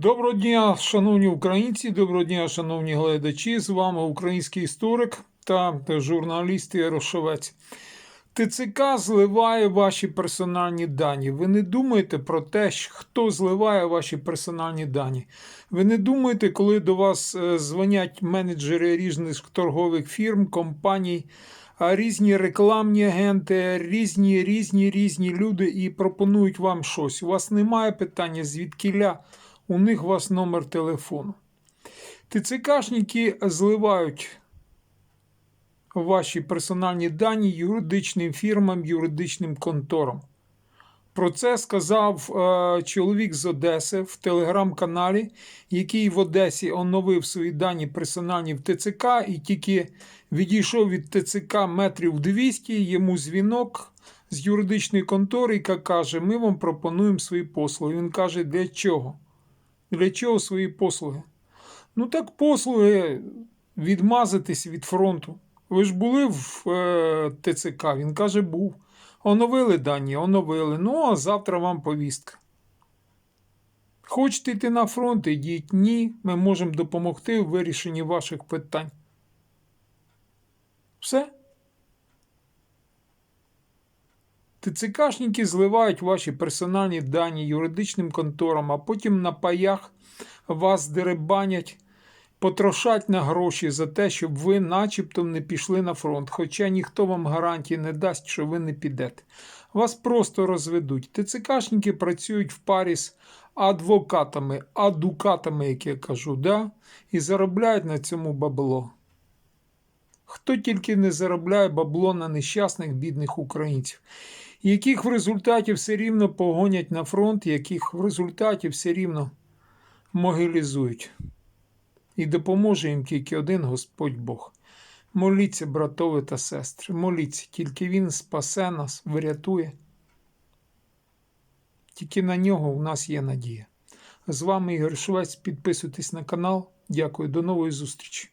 Доброго дня, шановні українці, доброго дня, шановні глядачі. З вами український історик та журналіст Ярошовець. ТЦК зливає ваші персональні дані. Ви не думаєте про те, хто зливає ваші персональні дані. Ви не думаєте, коли до вас е, дзвонять менеджери різних торгових фірм, компаній, різні рекламні агенти, різні, різні, різні люди і пропонують вам щось. У вас немає питання, звідкіля у них у вас номер телефону. ТЦКшники зливають ваші персональні дані юридичним фірмам, юридичним конторам. Про це сказав е, чоловік з Одеси в телеграм-каналі, який в Одесі оновив свої дані персональні в ТЦК і тільки відійшов від ТЦК метрів 200, йому дзвінок з юридичної контори, яка каже: Ми вам пропонуємо свої послуги. Він каже, для чого? Для чого свої послуги? Ну так послуги відмазатись від фронту. Ви ж були в е, ТЦК, він каже, був. Оновили дані, оновили. Ну, а завтра вам повістка. Хочете йти на фронт, ідіть. Ні, ми можемо допомогти в вирішенні ваших питань. Все. ТЦКшники зливають ваші персональні дані юридичним конторам, а потім на паях вас деребанять, потрошать на гроші за те, щоб ви начебто не пішли на фронт, хоча ніхто вам гарантії не дасть, що ви не підете. Вас просто розведуть. ТЦКшники працюють в парі з адвокатами, адукатами, як я кажу, да? і заробляють на цьому бабло. Хто тільки не заробляє бабло на нещасних бідних українців, яких в результаті все рівно погонять на фронт, яких в результаті все рівно могилізують. І допоможе їм тільки один Господь Бог. Моліться, братове та сестри, моліться, тільки Він спасе нас, врятує. Тільки на нього у нас є надія. З вами Ігор Швець. Підписуйтесь на канал. Дякую, до нової зустрічі.